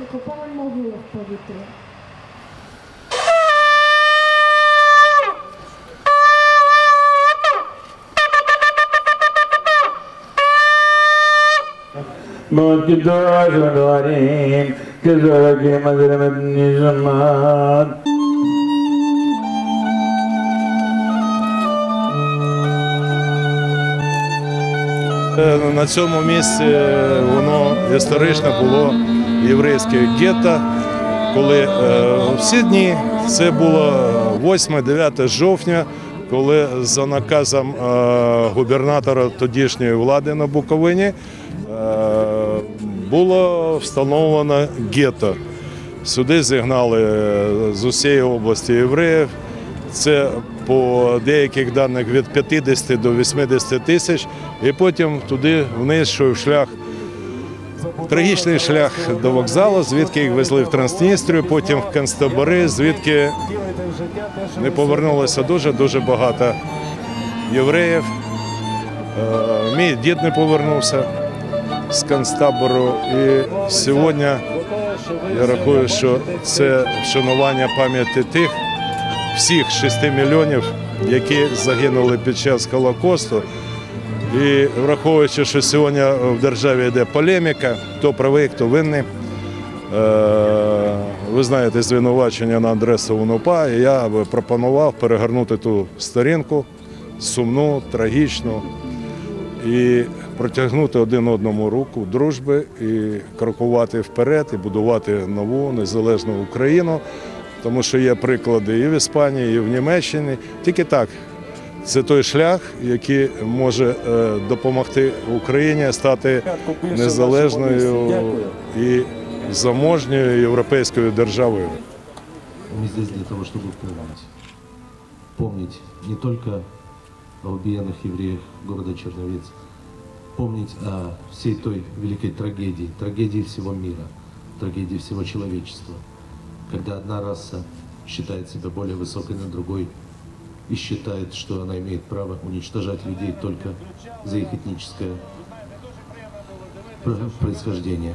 викопали могилу в повітрі. Боддаш варим, кизараки мазрамет нижамат. Е, ну, на цьому місці е, воно історично було єврейське гетто, коли е, всі дні це було 8-9 жовтня, коли за наказом е, губернатора тодішньої влади на Буковині е, було встановлено гетто. Сюди зігнали е, з усієї області євреїв. Це по деяких даних від 50 до 80 тисяч, і потім туди вниз йшов шлях. Трагічний шлях до вокзалу, звідки їх везли в Трансністрію, потім в концтабори, звідки не повернулося дуже дуже багато євреїв. Е, Мій дід не повернувся з концтабору. І сьогодні я рахую, що це вшанування пам'яті тих всіх 6 мільйонів, які загинули під час Холокосту. І враховуючи, що сьогодні в державі йде полеміка, хто правий, хто винний. Е, Ви знаєте звинувачення на адресу УНУПА, і я би пропонував перегорнути ту сторінку сумну, трагічну і протягнути один одному руку дружби і крокувати вперед, і будувати нову незалежну Україну, тому що є приклади і в Іспанії, і в Німеччині. Тільки так. Це той шлях, який може е, допомогти Україні стати незалежною і заможньою європейською державою. Мы здесь для того, чтобы помнить. Помнить не только о убиенных евреях города Черновец, помнить о всей той великой трагедии, трагедии всего мира, трагедии всего человечества, когда одна раса считает себя более высокой над другой и считает, что она имеет право уничтожать людей только за их этническое происхождение.